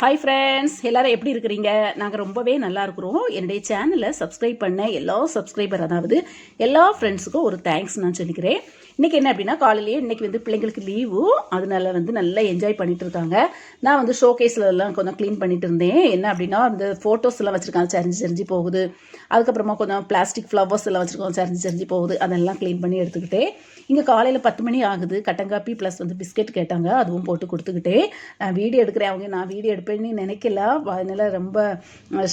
Hi friends எல்லாரும் எப்படி இருக்கிறீங்க? நாங்கள் ரொம்பவே நல்லா இருக்கிறோம். என்னுடைய சேனலை சப்ஸ்கிரைப் பண்ண எல்லா சப்ஸ்கிரைபர் அதாவது எல்லா ஃப்ரெண்ட்ஸுக்கும் ஒரு தேங்க்ஸ் நான் சொல்லிக்கிறேன். இன்றைக்கி என்ன அப்படின்னா காலையிலேயே இன்றைக்கி வந்து பிள்ளைங்களுக்கு லீவு அதனால வந்து நல்லா என்ஜாய் பண்ணிட்டு இருக்காங்க. நான் வந்து ஷோ கேஸ்லலாம் கொஞ்சம் க்ளீன் பண்ணிட்டு இருந்தேன். என்ன அப்படின்னா அந்த ஃபோட்டோஸ்லாம் வச்சுருக்காங்க. சரிஞ்சு சரிஞ்சு போகுது. அதுக்கப்புறமா கொஞ்சம் பிளாஸ்டிக் ஃப்ளவர்ஸ் எல்லாம் வச்சுருக்கோம். சரிஞ்சு சரிஞ்சு போகுது. அதெல்லாம் க்ளீன் பண்ணி எடுத்துக்கிட்டே இங்கே காலையில் பத்து மணி ஆகுது. கட்டங்காப்பி ப்ளஸ் வந்து பிஸ்கெட் கேட்டாங்க. அதுவும் போட்டு கொடுத்துக்கிட்டே நான் வீடியோ எடுக்கிறேன். அவங்க நான் வீடியோ எடுப்பேன்னு நினைக்கல. அதனால ரொம்ப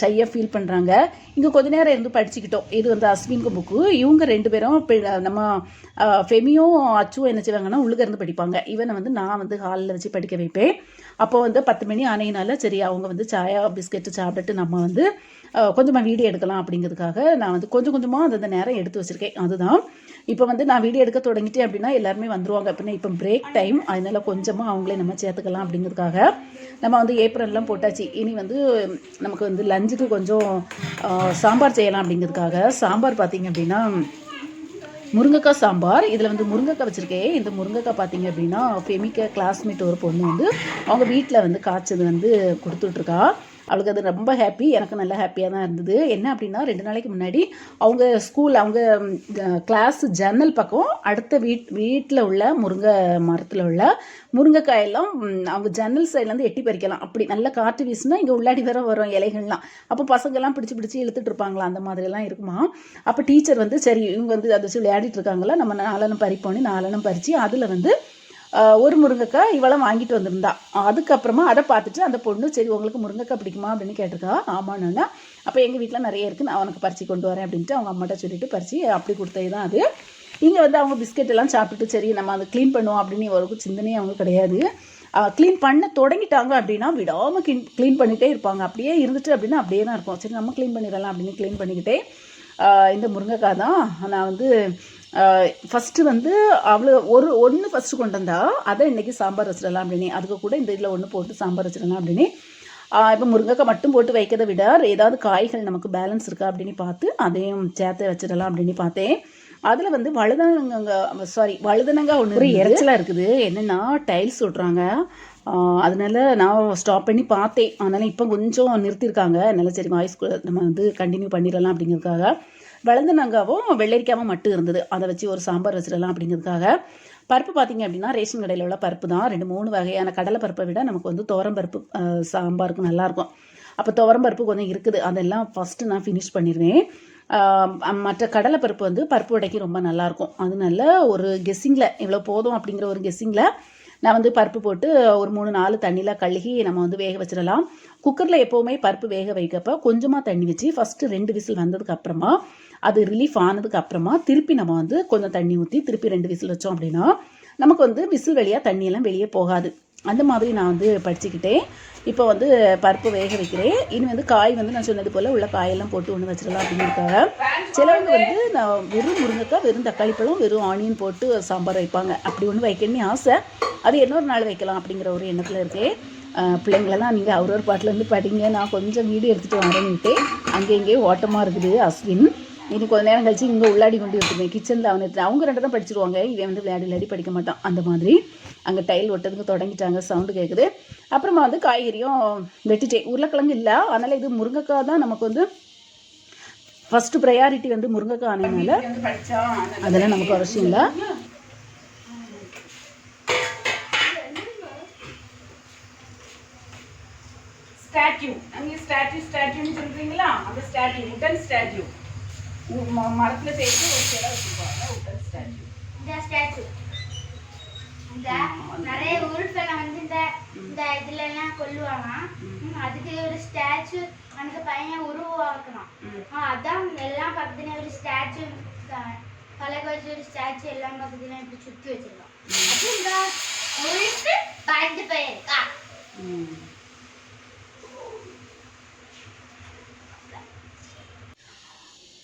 ஷையாக ஃபீல் பண்ணுறாங்க இங்கே கொஞ்ச நேரம் இருந்து படிச்சுக்கிட்டோம். இது வந்து அஸ்வின்கு புக்கு இவங்க ரெண்டு பேரும் நம்ம அஹ், ஃபெமியும் அச்சுவும் என்ன செய்வாங்கன்னா உள்ளுக இருந்து படிப்பாங்க. இவனை வந்து நான் வந்து ஹாலில் வச்சு படிக்க வைப்பேன். அப்போ வந்து பத்து மணி ஆனையினால சரி அவங்க வந்து சாயா பிஸ்கெட்டு சாப்பிட்டுட்டு நம்ம வந்து கொஞ்சமாக வீடியோ எடுக்கலாம் அப்படிங்கிறதுக்காக நான் வந்து கொஞ்சம் கொஞ்சமாக அந்தந்த நேரம் எடுத்து வச்சுருக்கேன். அதுதான். இப்போ வந்து நான் வீடியோ எடுக்க தொடங்கிட்டேன் அப்படின்னா எல்லாருமே வந்துருவாங்க. அப்படின்னா இப்போ பிரேக் டைம் அதனால கொஞ்சமாக அவங்களே நம்ம சேர்த்துக்கலாம் அப்படிங்கிறதுக்காக நம்ம வந்து ஏப்ரல்லாம் போட்டாச்சு. இனி வந்து நமக்கு வந்து லஞ்சுக்கு கொஞ்சம் சாம்பார் செய்யலாம் அப்படிங்கிறதுக்காக சாம்பார் பார்த்தீங்க அப்படின்னா முருங்கைக்காய் சாம்பார். இதில் வந்து முருங்கைக்காய் வச்சுருக்கேன். இந்த முருங்கைக்காய் பார்த்தீங்க அப்படின்னா ஃபெமிக்க கிளாஸ்மேட் ஒரு பொண்ணு வந்து அவங்க வீட்டில் வந்து காய்ச்சது வந்து கொடுத்துட்ருக்கா அவளுக்கு அது ரொம்ப ஹாப்பி எனக்கு நல்ல ஹாப்பியாக தான் இருந்தது. என்ன அப்படின்னா ரெண்டு நாளைக்கு முன்னாடி அவங்க ஸ்கூல் அவங்க கிளாஸ் ஜன்னல் பக்கம் அடுத்த வீட் வீட்டில் உள்ள முருங்கை மரத்தில் உள்ள முருங்கைக்காயெல்லாம் அவங்க ஜன்னல் சைட்லேருந்து எட்டி பறிக்கலாம். அப்படி நல்லா காற்று வீசுனா இங்கே உள்ளாடி வர வரும் இலைகள்லாம். அப்போ பசங்கள்லாம் பிடிச்சி பிடிச்சி இழுத்துட்டு இருப்பாங்களா அந்த மாதிரிலாம் இருக்குமா. அப்போ டீச்சர் வந்து சரி இவங்க வந்து அதை வச்சு விளையாடிட்டு இருக்காங்களா நம்ம நாலனும் பறிப்போன்னு நாலனும் பறித்து அதில் வந்து ஒரு முருங்கைக்காய் இவ்வளோ வாங்கிட்டு வந்திருந்தா. அதுக்கப்புறமா அதை பார்த்துட்டு அந்த பொண்ணு சரி உங்களுக்கு முருங்கைக்காய் பிடிக்குமா? அப்படின்னு கேட்டிருக்கா. ஆமாண்ணா அப்போ எங்கள் வீட்டில் நிறைய இருக்குது நான் அவனுக்கு பறித்து கொண்டு வரேன் அப்படின்ட்டு அவங்க அம்மாட்ட சொல்லிட்டு பறித்து அப்படி கொடுத்தது தான் அது. இங்கே வந்து அவங்க பிஸ்கெட் எல்லாம் சாப்பிட்டுட்டு சரி நம்ம அதை க்ளீன் பண்ணுவோம் அப்படின்னு ஒரு சிந்தனையே அவங்க கிடையாது. க்ளீன் பண்ண தொடங்கிட்டாங்க அப்படின்னா விடாமல் க்ளீன் க்ளீன் பண்ணிகிட்டே இருப்பாங்க. அப்படியே இருந்துட்டு அப்படின்னா அப்படியே தான் இருக்கும். சரி நம்ம க்ளீன் பண்ணிடலாம் அப்படின்னு க்ளீன் பண்ணிக்கிட்டே இந்த முருங்கைக்காய் தான் நான் வந்து ஃபஸ்ட்டு வந்து அவ்வளோ ஒரு ஒன்று ஃபஸ்ட்டு கொண்டு வந்தா அதை இன்றைக்கி சாம்பார் வச்சிடலாம் அப்படின்னு. அதுக்கு கூட இந்த இதில் ஒன்று போட்டு சாம்பார் வச்சிடலாம் அப்படின்னு. இப்போ முருங்கைக்காய் மட்டும் போட்டு வைக்கிறதை விட ஏதாவது காய்கள் நமக்கு பேலன்ஸ் இருக்கா அப்படின்னு பார்த்து அதையும் சேர்த்து வச்சிடலாம் அப்படின்னு பார்த்தேன். அதில் வந்து வழுதனங்க சாரி வழுதனங்க ஒன்று ஒரு இறைச்சலாக இருக்குது. என்னென்னா டைல்ஸ் விட்றாங்க அதனால நான் ஸ்டாப் பண்ணி பார்த்தேன். அதனால் இப்போ கொஞ்சம் நிறுத்தியிருக்காங்க. அதனால சரி வாய்ஸ் நம்ம வந்து கண்டினியூ பண்ணிடலாம் அப்படிங்கிறதுக்காக. வளர்ந்தனங்காவும் வெள்ளரிக்காவும் மட்டும் இருந்தது. அதை வச்சு ஒரு சாம்பார் வச்சிடலாம் அப்படிங்கிறதுக்காக. பருப்பு பார்த்திங்க அப்படின்னா ரேஷன் கடையில் உள்ள பருப்பு தான். ரெண்டு மூணு வகையான கடலை பருப்பை விட நமக்கு வந்து துவரம் பருப்பு சாம்பாருக்கு நல்லாயிருக்கும். அப்போ துவரம் பருப்பு கொஞ்சம் இருக்குது. அதெல்லாம் ஃபஸ்ட்டு நான் ஃபினிஷ் பண்ணிடுவேன். மற்ற கடலை பருப்பு வந்து பருப்பு உடைக்கு ரொம்ப நல்லாயிருக்கும். அதனால ஒரு கெஸ்ஸிங்கில் இவ்வளோ போதும் அப்படிங்கிற ஒரு கெஸ்ஸிங்கில் நான் வந்து பருப்பு போட்டு ஒரு மூணு நாலு தண்ணியில் கழுகி நம்ம வந்து வேக வச்சிடலாம். குக்கரில் எப்போவுமே பருப்பு வேக வைக்கப்போ கொஞ்சமாக தண்ணி வச்சு ஃபஸ்ட்டு ரெண்டு விசில் வந்ததுக்கு அப்புறமா அது ரிலீஃப் ஆனதுக்கு அப்புறமா திருப்பி நம்ம வந்து கொஞ்சம் தண்ணி ஊற்றி திருப்பி ரெண்டு விசில் வச்சோம் அப்படின்னா நமக்கு வந்து விசில் வழியாக தண்ணியெல்லாம் வெளியே போகாது. அந்த மாதிரி நான் வந்து படிச்சுக்கிட்டேன். இப்போ வந்து பருப்பு வேக வைக்கிறேன். இனி வந்து காய் வந்து நான் சொன்னது போல் உள்ள காயெல்லாம் போட்டு ஒன்று வச்சிடலாம் அப்படின்னு இருக்காங்க சிலவங்க வந்து நான் வெறும் முருங்கைக்காய் வெறும் தக்காளி பழம் வெறும் ஆனியன் போட்டு சாம்பார் வைப்பாங்க. அப்படி ஒன்று வைக்கணும்னு ஆசை. அது இன்னொரு நாள் வைக்கலாம் அப்படிங்கிற ஒரு எண்ணத்தில் இருக்கேன். பிள்ளைங்களெல்லாம் நீங்கள் அவர் ஒரு பாட்டிலேருந்து படிங்க. நான் கொஞ்சம் வீடியோ எடுத்துகிட்டு வரேன்ட்டு அங்கே இங்கேயே ஓட்டமாக இருக்குது அஸ்வின். இன்னும் கொஞ்ச நேரம் கழிச்சு இங்கே உள்ளாடி கொண்டு விட்டுருவேன் கிச்சனில் அவனை எடுத்து- அவங்க ரெண்டு தான் படிச்சிருவாங்க. இவன் வந்து விளையாடி விளையாடி படிக்க மாட்டான். அந்த மாதிரி. அங்கே டைல் ஒட்டதுக்கு தொடங்கிட்டாங்க. சவுண்டு கேட்குது அப்புறமா வந்து காய்கறியும் வெட்டிட்டேன் உருளைக்கிழங்கு இல்லை. அதனால் இது முருங்கைக்காய் தான் நமக்கு வந்து ஃபஸ்ட்டு ப்ரையாரிட்டி வந்து முருங்கைக்காய் ஆனதுனால அதெல்லாம் நமக்கு அவசியம் இல்லை. ஸ்டாட்யூ அங்கே ஸ்டாட்யூ ஸ்டாட்யூன்னு சொல்கிறீங்களா அந்த ஸ்டாட்யூ உட்டன் ஸ்டாட்யூ மரத்தில் சேர்த்து ஒரு சிலை வச்சுருப்பாங்க உட்டன் ஸ்டாட்யூ இந்த ஸ்டாச்சு இந்த நிறைய உறுப்பெல்லாம் வந்து இந்த இந்த இதுல எல்லாம் கொல்லுவாங்க ம், அதுக்கு ஒரு ஸ்டாச்சு அந்த பையன் உருவாக்கணும் ஆ, அதான் எல்லாம் பக்கத்துலயும் ஒரு ஸ்டாச்சு பழக வச்சு ஒரு ஸ்டாச்சு எல்லாம் பக்கத்துலயும் இப்படி சுத்தி வச்சிருக்கோம் அது இந்த உறுப்பு பறந்து போயிருக்கா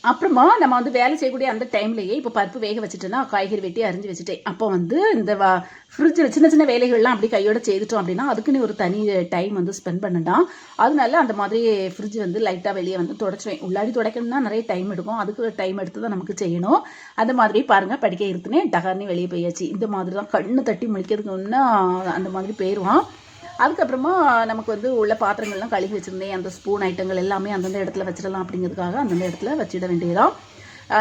அப்புறமா நம்ம வந்து வேலை செய்யக்கூடிய அந்த டைம்லேயே இப்போ பருப்பு வேக வச்சுட்டேன்னா காய்கறி வெட்டி அரிஞ்சு வச்சுட்டேன். அப்போ வந்து இந்த ஃப்ரிட்ஜில் சின்ன சின்ன வேலைகள்லாம் அப்படி கையோட செய்துட்டோம் அப்படின்னா அதுக்குன்னு ஒரு தனி டைம் வந்து ஸ்பெண்ட் பண்ணட்டாம் அதனால அந்த மாதிரி ஃப்ரிட்ஜ் வந்து லைட்டாக வெளியே வந்து தொடச்சுவேன் உள்ளாடி துடைக்கணும்னா நிறைய டைம் எடுக்கும். அதுக்கு டைம் எடுத்து தான் நமக்கு செய்யணும். அந்த மாதிரி பாருங்கள் படிக்க இருத்துனே டகர்னு வெளியே போயாச்சு. இந்த மாதிரி தான் கண்ணு தட்டி முழிக்கிறதுக்குன்னா அந்த மாதிரி போயிடுவான் அதுக்கப்புறமா நமக்கு வந்து உள்ள பாத்திரங்கள்லாம் கழுவி வச்சுருந்தேன். அந்த ஸ்பூன் ஐட்டங்கள் எல்லாமே அந்தந்த இடத்துல வச்சிடலாம் அப்படிங்கிறதுக்காக அந்தந்த இடத்துல வச்சிட வேண்டியதான்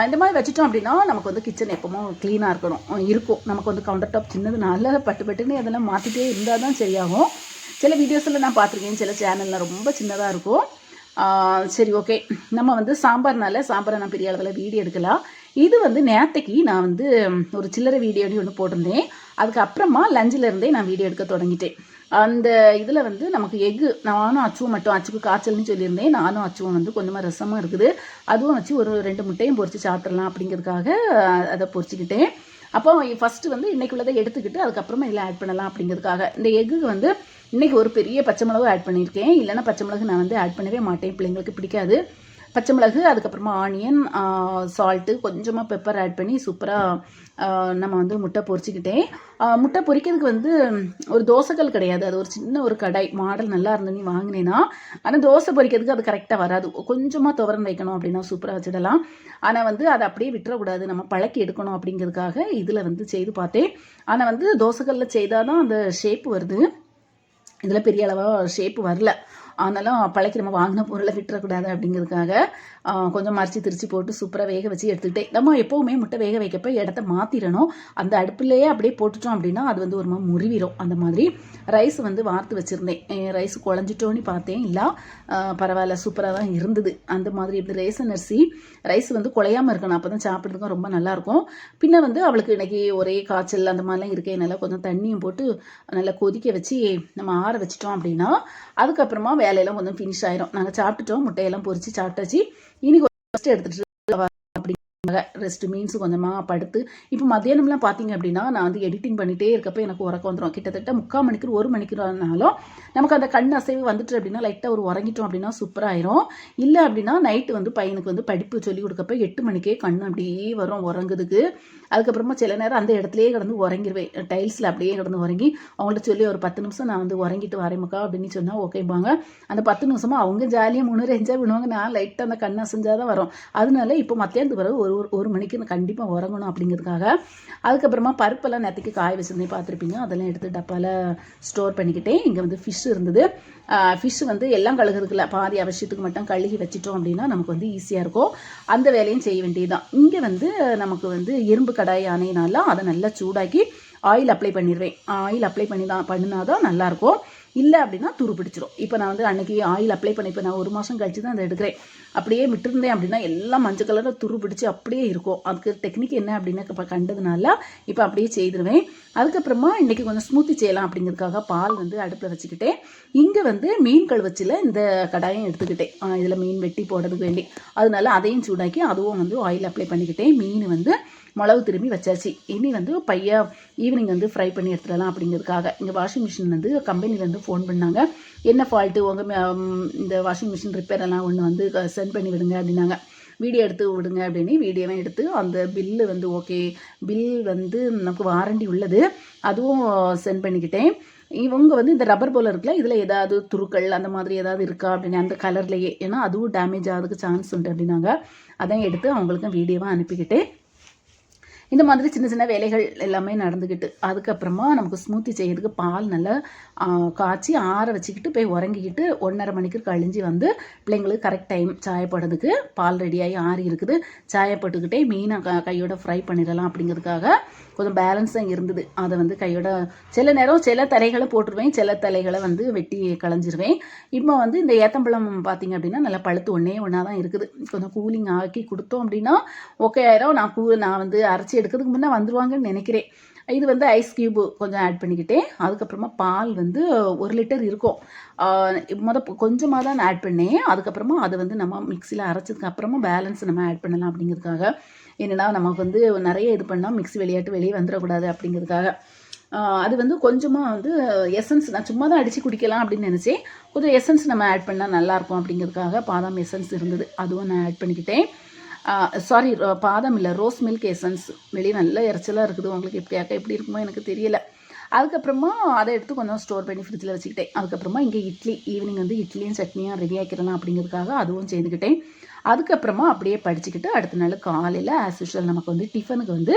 இந்த மாதிரி வச்சுட்டோம் அப்படின்னா நமக்கு வந்து கிச்சன் எப்பவும் க்ளீனாக இருக்கணும். இருக்கும். நமக்கு வந்து கவுண்டர் டாப் சின்னதுனால பட்டு பட்டுன்னு அதெல்லாம் மாற்றிட்டே இருந்தால் தான் சரியாகும். சில வீடியோஸில் நான் பார்த்துருக்கேன். சில சேனலில் ரொம்ப சின்னதாக இருக்கும். சரி ஓகே நம்ம வந்து சாம்பார்னால சாம்பாரை நான் பெரிய அளவில் வீடியோ எடுக்கலாம். இது வந்து நேத்தைக்கு நான் வந்து ஒரு சில்லறை வீடியோ ஒன்று போட்டிருந்தேன். அதுக்கப்புறமா லஞ்சில் இருந்தே நான் வீடியோ எடுக்க தொடங்கிட்டேன். அந்த இதில் வந்து நமக்கு எக்கு நானும் அச்சுவும் மட்டும் அச்சுக்கு காய்ச்சல்னு சொல்லியிருந்தேன். நானும் அச்சுவும் வந்து கொஞ்சமாக ரசமும் இருக்குது. அதுவும் வச்சு ஒரு ரெண்டு முட்டையும் பொறிச்சு சாப்பிட்றலாம் அப்படிங்கிறதுக்காக அதை பொறிச்சிக்கிட்டேன் அப்போ ஃபஸ்ட்டு வந்து இன்றைக்குள்ளதை எடுத்துக்கிட்டு அதுக்கப்புறமா இதில் ஆட் பண்ணலாம் அப்படிங்கிறதுக்காக. இந்த எக்கு வந்து இன்றைக்கி ஒரு பெரிய பச்சை மிளகு ஆட் பண்ணியிருக்கேன். இல்லைன்னா பச்சை மிளகு நான் வந்து ஆட் பண்ணவே மாட்டேன். பிள்ளைங்களுக்கு பிடிக்காது. பச்சை மிளகு அதுக்கப்புறமா ஆனியன் சால்ட்டு கொஞ்சமாக பெப்பர் ஆட் பண்ணி சூப்பராக நம்ம வந்து முட்டை பொரிச்சுக்கிட்டேன் முட்டை பொறிக்கிறதுக்கு வந்து ஒரு தோசைக்கல் கிடையாது. அது ஒரு சின்ன ஒரு கடாய். மாடல் நல்லா இருந்து நீ வாங்கினேன்னா ஆனால் தோசை பொறிக்கிறதுக்கு அது கரெக்டாக வராது. கொஞ்சமாக துவரம் வைக்கணும் அப்படின்னா சூப்பராக வச்சிடலாம். ஆனால் வந்து அதை அப்படியே விட்டுறக்கூடாது. நம்ம பழக்கி எடுக்கணும் அப்படிங்கிறதுக்காக இதில் வந்து செய்து பார்த்தேன். ஆனால் வந்து தோசைக்கல்லில் செய்தால் தான் அந்த ஷேப் வருது. இதில் பெரிய அளவாக ஷேப் வரல. ஆனாலும் பழைக்கு நம்ம வாங்கின பொருளை விட்டுறக்கூடாது அப்படிங்கிறதுக்காக கொஞ்சம் மறைச்சி திருச்சி போட்டு சூப்பராக வேக வச்சு எடுத்துக்கிட்டேன் நம்ம எப்போவுமே முட்டை வேக வைக்கப்ப இடத்த மாற்றிடணும் அந்த அடுப்புலேயே அப்படியே போட்டுட்டோம் அப்படின்னா அது வந்து ஒரு மாதிரி முறிவிடும். அந்த மாதிரி ரைஸ் வந்து வார்த்து வச்சுருந்தேன். ரைஸ் குழஞ்சிட்டோன்னு பார்த்தேன். இல்லை பரவாயில்ல சூப்பராக தான் இருந்தது. அந்த மாதிரி இப்படி ரேசன் அரிசி ரைஸ் வந்து குலையாமல் இருக்கணும். அப்போ தான் சாப்பிட்றதுக்கும் ரொம்ப நல்லாயிருக்கும். பின்ன வந்து அவளுக்கு இன்னைக்கு ஒரே காய்ச்சல் அந்த மாதிரிலாம் இருக்கே நல்லா கொஞ்சம் தண்ணியும் போட்டு நல்லா கொதிக்க வச்சு நம்ம ஆற வச்சிட்டோம் அப்படின்னா அதுக்கப்புறமா வேலையெல்லாம் கொஞ்சம் ஃபினிஷ் ஆயிரும். நாங்கள் சாப்பிட்டுட்டோம் முட்டையெல்லாம் பொறிச்சு சாப்பிட்டாச்சு. இனி கொஞ்சம் ரெஸ்ட் எடுத்துட்டு ரெஸ்ட் மீன்ஸ் கொஞ்சமாக படுத்து. இப்போ மத்தியானம்லாம் பார்த்தீங்க அப்படின்னா நான் வந்து எடிட்டிங் பண்ணிகிட்டே இருக்கப்போ எனக்கு உறக்கம் வந்துடும் கிட்டத்தட்ட முக்கால் மணிக்கு ஒரு மணிக்குனாலும் நமக்கு அந்த கண் அசைவு வந்துட்டு அப்படின்னா லைட்டாக ஒரு உறங்கிட்டோம் அப்படின்னா சூப்பராயிரும் இல்லை அப்படின்னா நைட்டு வந்து பையனுக்கு வந்து படிப்பு சொல்லி கொடுக்கப்ப எட்டு மணிக்கே கண் அப்படியே வரும் உறங்குதுக்கு. அதுக்கப்புறமா சில நேரம் அந்த இடத்துலயே கிடந்து உறங்கிடுவேன் டைல்ஸில் அப்படியே கிடந்து உறங்கி அவங்கள்ட்ட சொல்லி ஒரு பத்து நிமிஷம் நான் வந்து உறங்கிட்டு வரேமுக்கா அப்படின்னு சொன்னால் ஓகேப்பாங்க அந்த பத்து நிமிஷமா அவங்க ஜாலியாக முன்னூறு என்ஜாய் பண்ணுவாங்க. நான் லைட்டாக அந்த கண்ணை செஞ்சால் தான் வரும். அதனால இப்போ மத்தியானத்துக்கு பிறகு ஒரு ஒரு- மணிக்கு நான் கண்டிப்பாக உறங்கணும் அப்படிங்கிறதுக்காக. அதுக்கப்புறமா பருப்பெல்லாம் நேற்றுக்கு காய வச்சிருந்தேன் பார்த்துருப்பீங்க. அதெல்லாம் எடுத்து டப்பாவில் ஸ்டோர் பண்ணிக்கிட்டேன். இங்கே வந்து ஃபிஷ் இருந்தது. ஃபிஷ் வந்து எல்லாம் கழுகுறதுக்குல பாதி அவசியத்துக்கு மட்டும் கழுகி வச்சிட்டோம் அப்படின்னா நமக்கு வந்து ஈஸியாக இருக்கும். அந்த வேலையும் செய்ய வேண்டியதுதான். இங்கே வந்து நமக்கு வந்து இரும்பு கடாய் ஆனையினால அதை நல்லா சூடாக்கி ஆயில் அப்ளை பண்ணிடுவேன் ஆயில் அப்ளை பண்ணி தான் பண்ணினா தான் நல்லாயிருக்கும். இல்லை அப்படின்னா துரு பிடிச்சிரும். இப்போ நான் வந்து அன்னைக்கு ஆயில் அப்ளை பண்ணி இப்போ நான் ஒரு மாதம் கழிச்சு தான் அதை எடுக்கிறேன். அப்படியே விட்டுருந்தேன் அப்படின்னா எல்லாம் மஞ்சள் கலரில் துரு பிடிச்சி அப்படியே இருக்கும். அதுக்கு டெக்னிக் என்ன அப்படின்னு இப்போ கண்டதுனால இப்போ அப்படியே செய்திருவேன். அதுக்கப்புறமா இன்றைக்கி கொஞ்சம் ஸ்மூத்தி செய்யலாம் அப்படிங்கிறதுக்காக பால் வந்து அடுப்பில் வச்சுக்கிட்டேன். இங்கே வந்து மீன் கழுவச்சில் இந்த கடாயம் எடுத்துக்கிட்டேன். இதில் மீன் வெட்டி போடுறதுக்கு வேண்டி. அதனால அதையும் சூடாக்கி அதுவும் வந்து ஆயில் அப்ளை பண்ணிக்கிட்டேன். மீன் வந்து மிளகு திரும்பி வச்சாச்சு. இனி வந்து பையன் ஈவினிங் வந்து ஃப்ரை பண்ணி எடுத்துடலாம் அப்படிங்கிறதுக்காக. இங்கே வாஷிங் மிஷின் வந்து கம்பெனிலேருந்து ஃபோன் பண்ணாங்க. என்ன ஃபால்ட்டு உங்கள் இந்த வாஷிங் மிஷின் ரிப்பேர் எல்லாம் ஒன்று வந்து சென்ட் பண்ணி விடுங்க அப்படின்னாங்க. வீடியோ எடுத்து விடுங்க அப்படின்னு வீடியோவும் எடுத்து அந்த பில்லு வந்து ஓகே பில் வந்து நமக்கு வாரண்டி உள்ளது. அதுவும் சென்ட் பண்ணிக்கிட்டேன். இவங்க வந்து இந்த ரப்பர் போல் இருக்குல்ல இதில் ஏதாவது துருக்கள் அந்த மாதிரி ஏதாவது இருக்கா அப்படின்னு அந்த கலர்லேயே ஏன்னா அதுவும் டேமேஜ் ஆகிறதுக்கு சான்ஸ் உண்டு அப்படின்னாங்க. அதான் எடுத்து அவங்களுக்கும் வீடியோவாக அனுப்பிக்கிட்டேன். இந்த மாதிரி சின்ன சின்ன வேலைகள் எல்லாமே நடந்துக்கிட்டு அதுக்கப்புறமா நமக்கு ஸ்மூத்தி செய்கிறதுக்கு பால் நல்லா காய்ச்சி ஆற வச்சுக்கிட்டு போய் உறங்கிக்கிட்டு ஒன்றரை மணிக்கு கழிஞ்சு வந்து பிள்ளைங்களுக்கு கரெக்ட் டைம் சாயப்படுறதுக்கு பால் ரெடியாகி ஆறி இருக்குது. சாயப்பட்டுக்கிட்டே மீனை க கையோட ஃப்ரை பண்ணிடலாம் அப்படிங்கிறதுக்காக கொஞ்சம் பேலன்ஸாக இருந்தது. அதை வந்து கையோட சில நேரம் சில தலைகளை போட்டுருவேன் சில தலைகளை வந்து வெட்டி களைஞ்சிருவேன். இப்போ வந்து இந்த ஏத்தம்பழம் பார்த்தீங்க அப்படின்னா நல்லா பழுத்து ஒன்றே ஒன்றா தான் இருக்குது. கொஞ்சம் கூலிங் ஆக்கி கொடுத்தோம் அப்படின்னா ஓகே ஆயிரும். நான் கூ நான் வந்து அரைச்சி எடுக்கிறதுக்கு முன்னே வந்துருவாங்கன்னு நினைக்கிறேன். இது வந்து ஐஸ் கியூபு கொஞ்சம் ஆட் பண்ணிக்கிட்டேன் அதுக்கப்புறமா பால் வந்து ஒரு லிட்டர் இருக்கும். மொதல் முத கொஞ்சமாக தான் நான் ஆட் பண்ணேன். அதுக்கப்புறமா அதை வந்து நம்ம மிக்சியில் அரைச்சதுக்கு அப்புறமா பேலன்ஸ் நம்ம ஆட் பண்ணலாம் அப்படிங்கிறதுக்காக. என்னன்னா நமக்கு வந்து நிறைய இது பண்ணால் மிக்ஸி விளையாட்டு வெளியே வந்துடக்கூடாது அப்படிங்கிறதுக்காக. அது வந்து கொஞ்சமாக வந்து எசன்ஸ் நான் சும்மா தான் அடித்து குடிக்கலாம் அப்படின்னு நினச்சேன். கொஞ்சம் எசன்ஸ் நம்ம ஆட் பண்ணால் நல்லாயிருக்கும் அப்படிங்கிறதுக்காக பாதாம் எசன்ஸ் இருந்தது. அதுவும் நான் ஆட் பண்ணிக்கிட்டேன். சாரி பாதம் இல்லை ரோஸ் மில்க் எசன்ஸ் வெளியே நல்ல இறைச்சலாக இருக்குது உங்களுக்கு. எப்படி கேட்க எப்படி இருக்குமோ எனக்கு தெரியல. அதுக்கப்புறமா அதை எடுத்து கொஞ்சம் ஸ்டோர் பண்ணி ஃப்ரிட்ஜில் வச்சுக்கிட்டேன். அதுக்கப்புறமா இங்கே இட்லி ஈவினிங் வந்து இட்லியும் சட்னியும் ரெடி ஆக்கிடலாம் அப்படிங்கிறதுக்காக அதுவும் செய்துக்கிட்டேன் அதுக்கப்புறமா அப்படியே படிச்சுக்கிட்டு அடுத்த நாள் காலையில் ஆஸ் யூஷுவல் நமக்கு வந்து டிஃபனுக்கு வந்து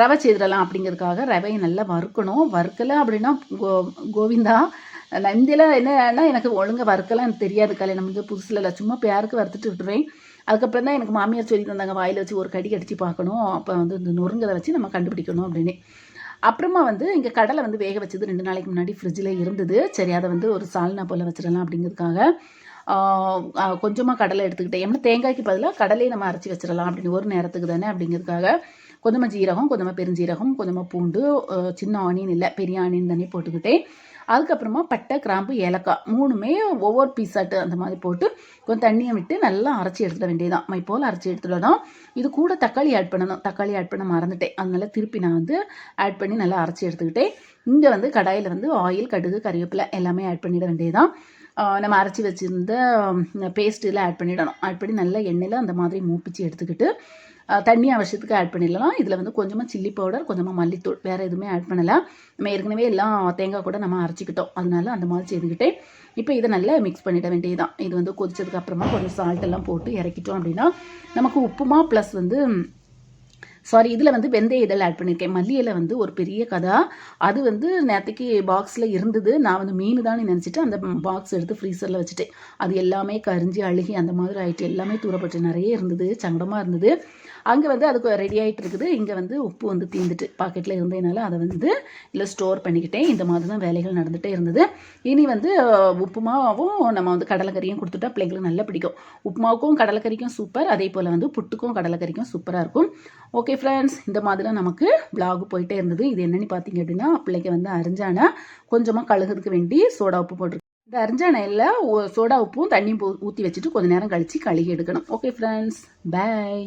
ரவை செய்திடலாம் அப்படிங்கிறதுக்காக ரவையை நல்லா வறுக்கணும். வறுக்கலை அப்படின்னா கோ கோவிந்தா நான் இந்தியில் என்னன்னா எனக்கு ஒழுங்காக வறுக்கலாம் எனக்கு தெரியாது கல்யாணம் வந்து புதுசில் இல்லை சும்மா பேருக்கு வறுத்துட்டு விட்டுருவேன். அதுக்கப்புறம் தான் எனக்கு மாமியார் சொல்லி தந்தாங்க வாயில் வச்சு ஒரு கடி கடிச்சு பார்க்கணும். அப்போ வந்து இந்த நொறுங்கதை வச்சு நம்ம கண்டுபிடிக்கணும் அப்படின்னு. அப்புறமா வந்து இங்கே கடலை வந்து வேக வச்சது ரெண்டு நாளைக்கு முன்னாடி ஃப்ரிட்ஜில் இருந்தது. சரி அதை வந்து ஒரு சால்னா போல் வச்சிடலாம் அப்படிங்கிறதுக்காக கொஞ்சமாக கடலை எடுத்துக்கிட்டேன். ஏன்னா தேங்காய்க்கு பதிலாக கடலையை நம்ம அரைச்சி வச்சிடலாம் அப்படின்னு ஒரு நேரத்துக்கு தானே அப்படிங்கிறதுக்காக கொஞ்சமாக ஜீரகம் கொஞ்சமாக பெருஞ்சீரகம் கொஞ்சமாக பூண்டு சின்ன ஆனியன் இல்லை பெரிய ஆனியன் தானே போட்டுக்கிட்டேன். அதுக்கப்புறமா பட்டை கிராம்பு ஏலக்காய் மூணுமே ஒவ்வொரு பீஸாட்டு அந்த மாதிரி போட்டு கொஞ்சம் தண்ணியை விட்டு நல்லா அரைச்சி எடுத்துட வேண்டியதான் மை போல் அரைச்சி எடுத்துடணும் இது கூட தக்காளி ஆட் பண்ணணும். தக்காளி ஆட் பண்ண மறந்துட்டேன். அதனால திருப்பி நான் வந்து ஆட் பண்ணி நல்லா அரைச்சி எடுத்துக்கிட்டேன். இங்கே வந்து கடாயில் வந்து ஆயில் கடுகு கறிவேப்பிலை எல்லாமே ஆட் பண்ணிட வேண்டியதுதான். நம்ம அரைச்சி வச்சுருந்த பேஸ்ட்டில் ஆட் பண்ணிடணும். ஆட் பண்ணி நல்லா எண்ணெயில் அந்த மாதிரி மூப்பிச்சு எடுத்துக்கிட்டு தண்ணி அவசியத்துக்கு ஆட் பண்ணிடலாம். இதில் வந்து கொஞ்சமாக சில்லி பவுடர் கொஞ்சமாக மல்லித்தூள் வேறு எதுவுமே ஆட் பண்ணலாம் நம்ம ஏற்கனவே எல்லாம் தேங்காய் கூட நம்ம அரைச்சிக்கிட்டோம். அதனால அந்த மாதிரி செய்துக்கிட்டேன். இப்போ இதை நல்லா மிக்ஸ் பண்ணிட வேண்டியதுதான். இது வந்து கொதிச்சதுக்கு அப்புறமா கொஞ்சம் சால்ட் எல்லாம் போட்டு இறக்கிட்டோம் அப்படின்னா நமக்கு உப்புமா ப்ளஸ் வந்து சாரி இதில் வந்து வெந்தய இதழ் ஆட் பண்ணியிருக்கேன் மல்லியில் வந்து ஒரு பெரிய கதா. அது வந்து நேற்றுக்கு பாக்ஸில் இருந்தது. நான் வந்து மீன் தான் நினச்சிட்டு அந்த பாக்ஸ் எடுத்து ஃப்ரீசரில் வச்சுட்டேன். அது எல்லாமே கரிஞ்சி அழுகி அந்த மாதிரி ஆகிட்டு எல்லாமே தூரப்பட்டு நிறைய இருந்தது. சங்கடமாக இருந்தது. அங்கே வந்து அதுக்கு ரெடி ஆகிட்டு இருக்குது இங்கே வந்து உப்பு வந்து தீந்துட்டு பாக்கெட்டில் இருந்ததுனால அதை வந்து இல்லை ஸ்டோர் பண்ணிக்கிட்டேன் இந்த மாதிரி தான் வேலைகள் நடந்துகிட்டே இருந்தது. இனி வந்து உப்புமாவும் நம்ம வந்து கடலைக்கறியும் கொடுத்துட்டா பிள்ளைங்களுக்கு நல்லா பிடிக்கும். உப்புமாவுக்கும் கடலைக்கறிக்கும் சூப்பர் அதே போல் வந்து புட்டுக்கும் கடலைக்கறிக்கும் சூப்பராக இருக்கும். ஓகே ஃப்ரெண்ட்ஸ் இந்த மாதிரி நமக்கு பிளாக் போயிட்டே இருந்தது. இது என்னென்னு பார்த்தீங்க அப்படின்னா பிள்ளைக்கு வந்து அரிஞ்சானா கொஞ்சமாக கழுகுறதுக்கு வேண்டி சோடா உப்பு போட்டிருக்கு இந்த அரிஞ்சானையில் சோடா உப்பும் தண்ணியும் ஊற்றி வச்சுட்டு கொஞ்ச நேரம் கழித்து கழுகி எடுக்கணும். Okay friends by